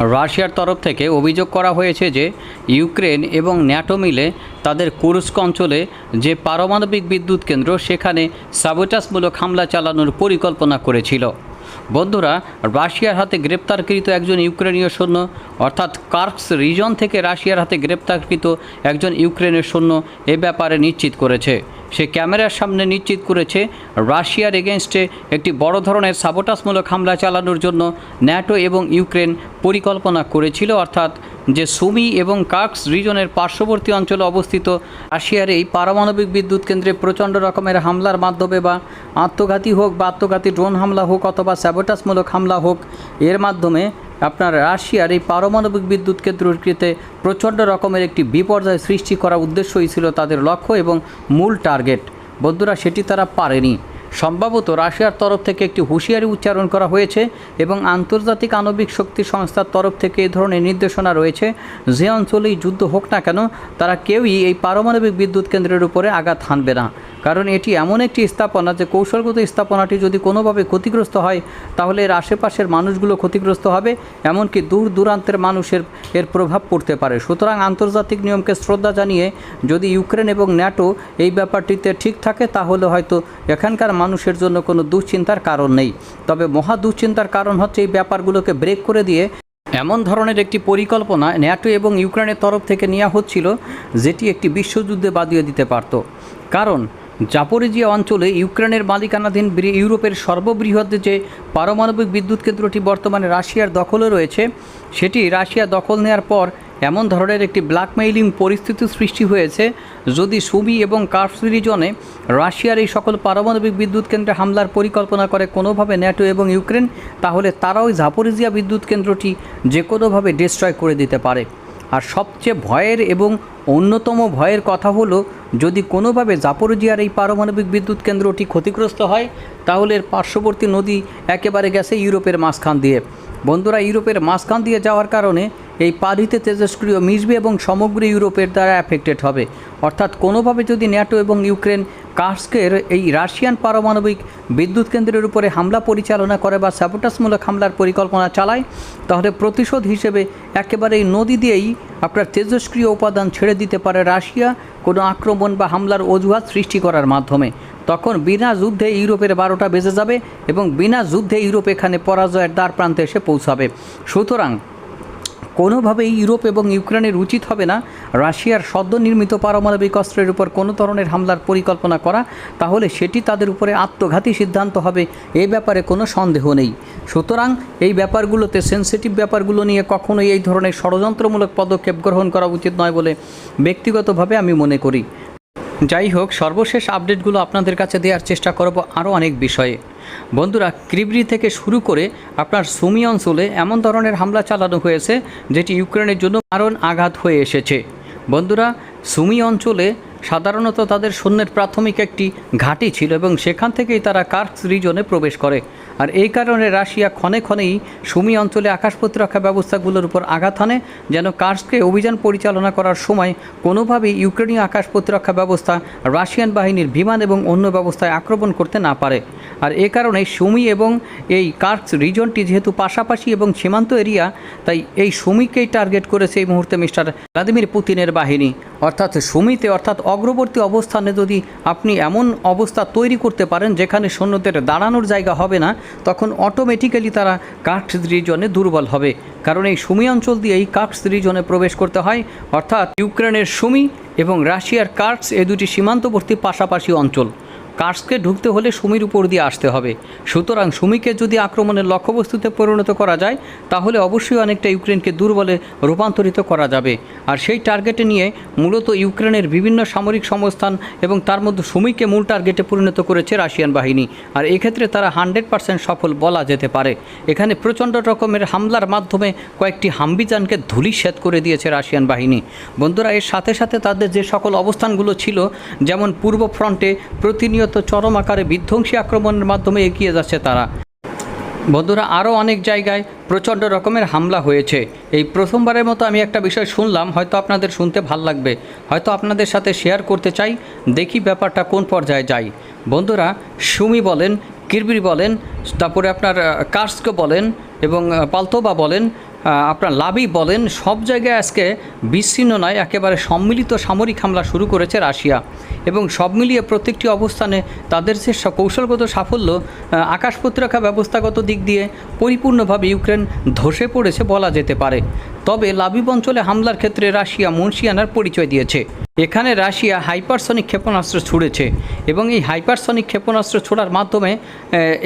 রাশিয়ার তরফ থেকে অভিযোগ করা হয়েছে যে ইউক্রেন এবং ন্যাটো মিলে তাদের কুরস্ক অঞ্চলে যে পারমাণবিক বিদ্যুৎ কেন্দ্র, সেখানে সাবোটাসমূলক হামলা চালানোর পরিকল্পনা করেছিল। বন্ধুরা, রাশিয়ার হাতে গ্রেপ্তারকৃত একজন ইউক্রেনীয় সৈন্য, অর্থাৎ কার্কস রিজন থেকে রাশিয়ার হাতে গ্রেপ্তারকৃত একজন ইউক্রেনের সৈন্য এ ব্যাপারে নিশ্চিত করেছে। সে ক্যামেরার সামনে নিশ্চিত করেছে, রাশিয়ার এগেনস্টে একটি বড় ধরনের সাবোটাসমূলক হামলা চালানোর জন্য ন্যাটো এবং ইউক্রেন পরিকল্পনা করেছিল। অর্থাৎ যে সুমি এবং কার্কস রিজনের পার্শ্ববর্তী অঞ্চলে অবস্থিত, রাশিয়ার এই পারমাণবিক বিদ্যুৎ কেন্দ্রে প্রচণ্ড রকমের হামলার মাধ্যমে বা আত্মঘাতী হোক বা আত্মঘাতী ড্রোন হামলা হোক অথবা স্যাবোটাসমূলক হামলা হোক, এর মাধ্যমে আপনার রাশিয়ার এই পারমাণবিক বিদ্যুৎ কেন্দ্রটিতে প্রচণ্ড রকমের একটি বিপর্যয় সৃষ্টি করা উদ্দেশ্যই ছিল তাদের লক্ষ্য এবং মূল টার্গেট। বন্ধুরা, সেটি তারা পারেনি। সম্ভবত রাশিয়ার তরফ থেকে একটি হুঁশিয়ারি উচ্চারণ করা হয়েছে এবং আন্তর্জাতিক আণবিক শক্তি সংস্থার তরফ থেকে এই ধরনের নির্দেশনা রয়েছে। যে অঞ্চলেই যুদ্ধ হোক না কেন, তারা কেউই এই পারমাণবিক বিদ্যুৎ কেন্দ্রের উপরে আঘাত হানবে না। কারণ এটি এমন একটি স্থাপনা যে কৌশলগত স্থাপনাটি যদি কোনোভাবে ক্ষতিগ্রস্ত হয়, তাহলে এর আশেপাশের মানুষগুলো ক্ষতিগ্রস্ত হবে, এমনকি দূর দূরান্তের মানুষের, এর প্রভাব পড়তে পারে। সুতরাং আন্তর্জাতিক নিয়মকে শ্রদ্ধা জানিয়ে যদি ইউক্রেন এবং ন্যাটো এই ব্যাপারটিতে ঠিক থাকে, তাহলে হয়তো এখানকার মানুষের জন্য কোনো দুশ্চিন্তার কারণ নেই। তবে মহা দুশ্চিন্তার কারণ হচ্ছে এই ব্যাপারগুলোকে ব্রেক করে দিয়ে এমন ধরনের একটি পরিকল্পনা ন্যাটো এবং ইউক্রেনের তরফ থেকে নেওয়া হচ্ছিল, যেটি একটি বিশ্বযুদ্ধে বাদিয়ে দিতে পারত। কারণ জাপোরিজিয়া অঞ্চলে ইউক্রেনের মালিকানাধীন ইউরোপের সর্ববৃহৎ যে পারমাণবিক বিদ্যুৎ কেন্দ্রটি বর্তমানে রাশিয়ার দখলে রয়েছে, সেটি রাশিয়া দখল নেওয়ার পর এমন ধরনের একটি ব্ল্যাকমেইলিং পরিস্থিতি সৃষ্টি হয়েছে যদি সুবি এবং কার্স রিজনে রাশিয়ার এই সকল পারমাণবিক বিদ্যুৎ কেন্দ্রে হামলার পরিকল্পনা করে কোনোভাবে ন্যাটো এবং ইউক্রেন, তাহলে তারাও ওই জাপোরিজিয়া বিদ্যুৎ কেন্দ্রটি যে কোনোভাবে ডিস্ট্রয় করে দিতে পারে। আর সবচেয়ে ভয়ের এবং অন্যতম ভয়ের কথা হলো, যদি কোনোভাবে জাপরজিয়ার এই পারমাণবিক বিদ্যুৎ কেন্দ্রটি ক্ষতিগ্রস্ত হয়, তাহলে এর পার্শ্ববর্তী নদী একেবারে গেছে ইউরোপের মাঝখান দিয়ে। বন্ধুরা, ইউরোপের মাঝখান দিয়ে যাওয়ার কারণে এই পানিতে তেজস্ক্রিয় মিশবে এবং সমগ্র ইউরোপের দ্বারা অ্যাফেক্টেড হবে। অর্থাৎ কোনোভাবে যদি ন্যাটো এবং ইউক্রেন কার্সকের এই রাশিয়ান পারমাণবিক বিদ্যুৎ কেন্দ্রের উপরে হামলা পরিচালনা করে বা স্যাবোটাসমূলক হামলার পরিকল্পনা চালায়, তাহলে প্রতিশোধ হিসেবে একেবারে এই নদী দিয়েই আপনার তেজস্ক্রিয় উপাদান ছেড়ে দিতে পারে রাশিয়া কোনো আক্রমণ বা হামলার অজুহাত সৃষ্টি করার মাধ্যমে। তখন বিনা যুদ্ধে ইউরোপের বারোটা বেজে যাবে এবং বিনা যুদ্ধে ইউরোপ এখানে পরাজয়ের দ্বার প্রান্তে এসে পৌঁছাবে। সুতরাং কোনোভাবেই ইউরোপ এবং ইউক্রেনের উচিত হবে না রাশিয়ার সদ্য নির্মিত পারমাণবিক অস্ত্রের উপর কোনো ধরনের হামলার পরিকল্পনা করা, তাহলে সেটি তাদের উপরে আত্মঘাতী সিদ্ধান্ত হবে, এ ব্যাপারে কোনো সন্দেহ নেই। সুতরাং এই ব্যাপারগুলোতে সেন্সিটিভ ব্যাপারগুলো নিয়ে কখনোই এই ধরনের ষড়যন্ত্রমূলক পদক্ষেপ গ্রহণ করা উচিত নয় বলে ব্যক্তিগতভাবে আমি মনে করি। যাই হোক সর্বশেষ আপডেটগুলো আপনাদের কাছে দেওয়ার চেষ্টা করব আরও অনেক বিষয়ে। বন্ধুরা, ক্রিবরি থেকে শুরু করে আপনার সুমি অঞ্চলে এমন ধরনের হামলা চালানো হয়েছে যেটি ইউক্রেনের জন্য কারণ আঘাত হয়ে এসেছে। বন্ধুরা, সুমি অঞ্চলে সাধারণত তাদের সৈন্যের প্রাথমিক একটি ঘাঁটি ছিল এবং সেখান থেকেই তারা কার্কস রিজনে প্রবেশ করে। আর এই কারণে রাশিয়া ক্ষণে ক্ষণেই সুমি অঞ্চলে আকাশ প্রতিরক্ষা ব্যবস্থাগুলোর উপর আঘাত হানে, যেন কার্সকে অভিযান পরিচালনা করার সময় কোনোভাবেই ইউক্রেনীয় আকাশ প্রতিরক্ষা ব্যবস্থা রাশিয়ান বাহিনীর বিমান এবং অন্য ব্যবস্থায় আক্রমণ করতে না পারে। আর এ কারণে সুমি এবং এই কার্কস রিজনটি যেহেতু পাশাপাশি এবং সীমান্ত এরিয়া, তাই এই সুমিকেই টার্গেট করেছে এই মুহূর্তে মিস্টার ভ্লাদিমির পুতিনের বাহিনী। অর্থাৎ সুমিতে, অর্থাৎ অগ্রবর্তী অবস্থানে যদি আপনি এমন অবস্থা তৈরি করতে পারেন যেখানে সৈন্যদের দাঁড়ানোর জায়গা হবে না, তখন অটোমেটিক্যালি তারা কাঠ রিজনে দুর্বল হবে। কারণ এই সুমি অঞ্চল দিয়ে এই কাঠ রিজনে প্রবেশ করতে হয়। অর্থাৎ ইউক্রেনের সুমি এবং রাশিয়ার কার্টস এ দুটি সীমান্তবর্তী পাশাপাশি অঞ্চল। কার্সকে ঢুকতে হলে সুমির উপর দিয়ে আসতে হবে। সুতরাং সুমিকে যদি আক্রমণের লক্ষ্যবস্তুতে পরিণত করা যায়, তাহলে অবশ্যই অনেকটা ইউক্রেনকে দুর্বলে রূপান্তরিত করা যাবে। আর সেই টার্গেটে নিয়ে মূলত ইউক্রেনের বিভিন্ন সামরিক সংস্থান এবং তার মধ্যে সুমিকে মূল টার্গেটে পরিণত করেছে রাশিয়ান বাহিনী। আর এক্ষেত্রে তারা হান্ড্রেড পার্সেন্ট সফল বলা যেতে পারে। এখানে প্রচণ্ড রকমের হামলার মাধ্যমে কয়েকটি হাম্বিজানকে ধুলিস্যাত করে দিয়েছে রাশিয়ান বাহিনী। বন্ধুরা, এর সাথে সাথে তাদের যে সকল অবস্থানগুলো ছিল, যেমন পূর্ব ফ্রন্টে প্রতিনিয়ত চরম আকারে বিধ্বংসী আক্রমণের মাধ্যমে এগিয়ে যাচ্ছে তারা। বন্ধুরা, আরও অনেক জায়গায় প্রচণ্ড রকমের হামলা হয়েছে। এই প্রথমবারের মতো আমি একটা বিষয় শুনলাম, হয়তো আপনাদের শুনতে ভালো লাগবে। হয়তো আপনাদের সাথে শেয়ার করতে চাই, দেখি ব্যাপারটা কোন পর্যায়ে যায়। বন্ধুরা, সুমি বলেন, কিরবির বলেন, তারপরে আপনার কার্সকে বলেন এবং পালতোবা বলেন আপনার লাভই বলেন, সব জায়গায় আজকে বিচ্ছিন্ন নয়, একেবারে সম্মিলিত সামরিক হামলা শুরু করেছে রাশিয়া। এবং সব মিলিয়ে প্রত্যেকটি অবস্থানে তাদের যে কৌশলগত সাফল্য আকাশ প্রতিরক্ষা ব্যবস্থাগত দিক দিয়ে পরিপূর্ণভাবে ইউক্রেন ধসে পড়েছে বলা যেতে পারে। তবে লাবিব অঞ্চলে হামলার ক্ষেত্রে রাশিয়া মুন্সিয়ানার পরিচয় দিয়েছে। এখানে রাশিয়া হাইপারসনিক ক্ষেপণাস্ত্র ছুড়েছে এবং এই হাইপারসনিক ক্ষেপণাস্ত্র ছোড়ার মাধ্যমে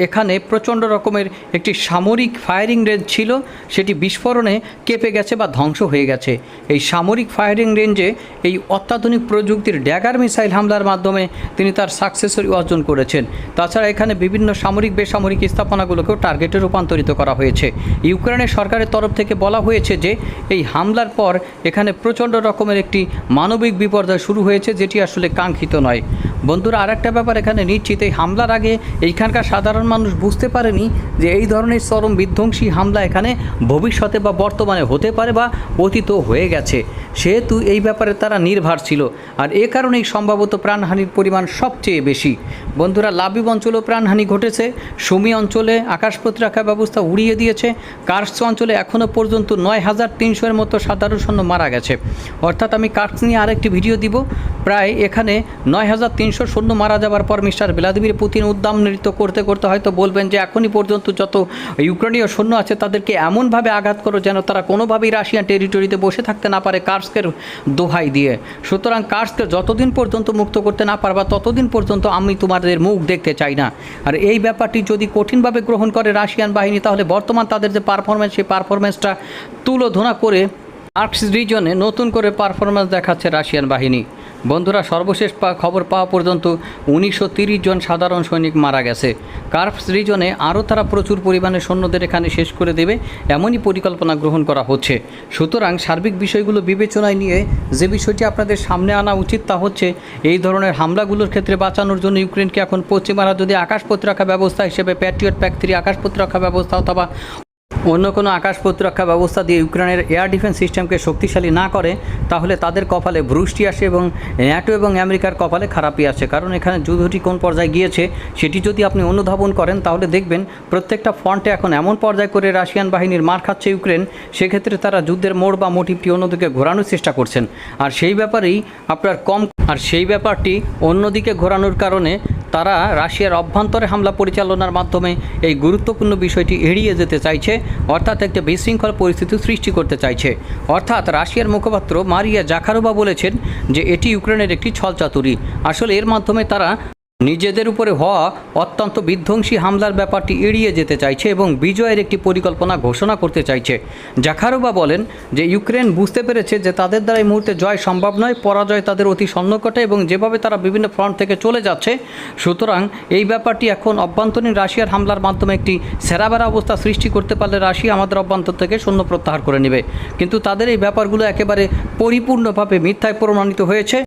এখানে প্রচণ্ড রকমের একটি সামরিক ফায়ারিং রেঞ্জ ছিল, সেটি বিস্ফোরণে কেঁপে গেছে বা ধ্বংস হয়ে গেছে। এই সামরিক ফায়ারিং রেঞ্জে এই অত্যাধুনিক প্রযুক্তির ড্যাগার মিসাইল হামলার মাধ্যমে তিনি তার সাকসেসরি অর্জন করেছেন। তাছাড়া এখানে বিভিন্ন সামরিক বেসামরিক স্থাপনাগুলোকেও টার্গেটে রূপান্তরিত করা হয়েছে। ইউক্রেনের সরকারের তরফ থেকে বলা হয়েছে যে এই হামলার পর এখানে প্রচণ্ড রকমের একটি মানবিক বিপর্যয় শুরু হয়েছে, যেটি আসলে কাঙ্ক্ষিত নয়। বন্ধুরা, আরেকটা ব্যাপার এখানে নিশ্চিত, এই হামলার আগে এইখানকার সাধারণ মানুষ বুঝতে পারেনি যে এই ধরনের চরম বিধ্বংসী হামলা এখানে ভবিষ্যতে বা বর্তমানে হতে পারে বা অতীত হয়ে গেছে। সেহেতু এই ব্যাপারে তারা নির্ভর ছিল। আর এ কারণেই সম্ভবত প্রাণহানির পরিমাণ সবচেয়ে বেশি। বন্ধুরা, লাবিব অঞ্চলেও প্রাণহানি ঘটেছে। সুমি অঞ্চলে আকাশ প্রতিরক্ষা ব্যবস্থা উড়িয়ে দিয়েছে। কার্স অঞ্চলে এখনও পর্যন্ত নয় হাজার তিনশোর মতো সাধারণ সৈন্য মারা গেছে। অর্থাৎ আমি কার্স নিয়ে আরেকটি ভিডিও দিব। প্রায় এখানে নয় হাজার তিনশো সৈন্য মারা যাওয়ার পর মিস্টার ভ্লাদিমির পুতিন উদ্দাম নৃত্য করতে করতে হয়তো বলবেন যে এখনই পর্যন্ত যত ইউক্রেনীয় সৈন্য আছে তাদেরকে এমনভাবে আঘাত করো যেন তারা কোনোভাবেই রাশিয়ান টেরিটরিতে বসে থাকতে না পারে কার্সকের দোহাই দিয়ে। সুতরাং কার্সকে যতদিন পর্যন্ত মুক্ত করতে না পারবা, ততদিন পর্যন্ত আমি তোমাদের মুখ দেখতে চাই না। আর এই ব্যাপারটি যদি কঠিনভাবে গ্রহণ করে রাশিয়ান বাহিনী, তাহলে বর্তমান তাদের যে পারফরমেন্স সেই পারফরমেন্সটা তুলোধনা করে আর্কস রিজনে নতুন করে পারফরমেন্স দেখাচ্ছে রাশিয়ান বাহিনী। বন্ধুরা, সর্বশেষ খবর পাওয়া পর্যন্ত উনিশশো জন সাধারণ সৈনিক মারা গেছে। কার্পস রিজনে আরও তারা প্রচুর পরিমাণে সৈন্যদের এখানে শেষ করে দেবে, এমনই পরিকল্পনা গ্রহণ করা হচ্ছে। সুতরাং সার্বিক বিষয়গুলো বিবেচনায় নিয়ে যে বিষয়টি আপনাদের সামনে আনা উচিত তা হচ্ছে, এই ধরনের হামলাগুলোর ক্ষেত্রে বাঁচানোর জন্য ইউক্রেনকে এখন পশ্চিমারা যদি আকাশ প্রতিরক্ষা ব্যবস্থা হিসেবে প্যাট্রিয়ট প্যাক আকাশ প্রতিরক্ষা ব্যবস্থা অথবা অন্য কোনো আকাশ প্রতিরক্ষা ব্যবস্থা দিয়ে ইউক্রেনের এয়ার ডিফেন্স সিস্টেমকে শক্তিশালী না করে, তাহলে তাদের কপালে ভ্রুষ্টি আসে এবং ন্যাটো এবং আমেরিকার কপালে খারাপই আসে। কারণ এখানে যুদ্ধটি কোন পর্যায়ে গিয়েছে, সেটি যদি আপনি অনুধাবন করেন, তাহলে দেখবেন প্রত্যেকটা ফ্রন্টে এখন এমন পর্যায়ে করে রাশিয়ান বাহিনীর মার খাচ্ছে ইউক্রেন, সেক্ষেত্রে তারা যুদ্ধের মোড় বা মোটিভটি অন্যদিকে ঘোরানোর চেষ্টা করছেন। আর সেই ব্যাপারেই আপনার কম আর সেই ব্যাপারটি অন্যদিকে ঘোরানোর কারণে তারা রাশিয়ার অভ্যন্তরে হামলা পরিচালনার মাধ্যমে এই গুরুত্বপূর্ণ বিষয়টি এড়িয়ে যেতে চাইছে, অর্থাৎ একটা বিশৃঙ্খল পরিস্থিতি সৃষ্টি করতে চাইছে। অর্থাৎ রাশিয়ার মুখপাত্র মারিয়া জাখারোবা বলেছেন যে, এটি ইউক্রেনের একটি ছলচাতুরি। আসলে এর মাধ্যমে তারা নিজেদের উপরে হওয়া অত্যন্ত বিধ্বংসী হামলার ব্যাপারটি এড়িয়ে যেতে চাইছে এবং বিজয়ের একটি পরিকল্পনা ঘোষণা করতে চাইছে। জাখারোবা বলেন যে, ইউক্রেন বুঝতে পেরেছে যে, তাদের দ্বারা এই মুহূর্তে জয় সম্ভব নয়, পরাজয় তাদের অতি সন্নিকটে এবং যেভাবে তারা বিভিন্ন ফ্রন্ট থেকে চলে যাচ্ছে, সুতরাং এই ব্যাপারটি এখন অভ্যন্তরীণ রাশিয়ার হামলার মাধ্যমে একটি সেরাবেরা অবস্থা সৃষ্টি করতে পারলে রাশিয়া আমাদের অভ্যন্তর থেকে সৈন্য প্রত্যাহার করে নেবে। কিন্তু তাদের এই ব্যাপারগুলো একেবারে পরিপূর্ণভাবে মিথ্যায় প্রমাণিত হয়েছে।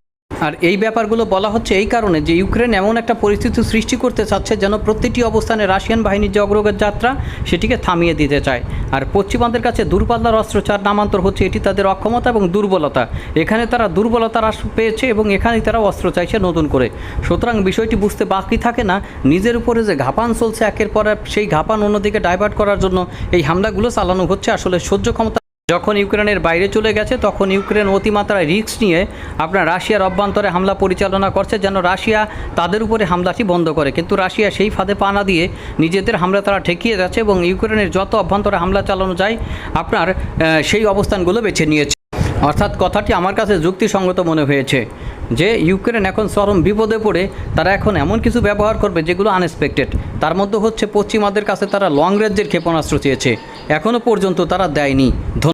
আর এই ব্যাপারগুলো বলা হচ্ছে এই কারণে যে ইউক্রেন এমন একটা পরিস্থিতি সৃষ্টি করতে চাচ্ছে যেন প্রতিটি অবস্থানে রাশিয়ান বাহিনীর যে অগ্রগত যাত্রা সেটিকে থামিয়ে দিতে চায়। আর পশ্চিমাদের কাছে দূরপাল্লার অস্ত্রচার নামান্তর হচ্ছে, এটি তাদের অক্ষমতা এবং দুর্বলতা। এখানে তারা দুর্বলতা হ্রাস পেয়েছে এবং এখানেই তারা অস্ত্র চাইছে নতুন করে। সুতরাং বিষয়টি বুঝতে বাকি থাকে না, নিজের উপরে যে ঘাপান চলছে, একের পর সেই ঘাপান অন্যদিকে ডাইভার্ট করার জন্য এই হামলাগুলো চালানো হচ্ছে। আসলে সহ্য ক্ষমতা যখন ইউক্রেনের বাইরে চলে গেছে, তখন ইউক্রেন অতিমাত্রায় রিস্ক নিয়ে আপনার রাশিয়ার অভ্যন্তরে হামলা পরিচালনা করছে, যেন রাশিয়া তাদের উপরে হামলাটি বন্ধ করে। কিন্তু রাশিয়া সেই ফাঁদে পা না দিয়ে নিজেদের হামলা তারা ঠেকিয়ে যাচ্ছে এবং ইউক্রেনের যত অভ্যন্তরে হামলা চালানো যায়, আপনার সেই অবস্থানগুলো বেছে নিয়েছে। অর্থাৎ কথাটি আমার কাছে যুক্তিসঙ্গত মনে হয়েছে যে, ইউক্রেন এখন চরম বিপদে পড়ে, তারা এখন এমন কিছু ব্যবহার করবে যেগুলো আনএক্সপেক্টেড। তার মধ্যে হচ্ছে পশ্চিমাদের কাছে তারা লং রেঞ্জের ক্ষেপণাস্ত্র চেয়েছে। এখনও পর্যন্ত তারা দেয়নি।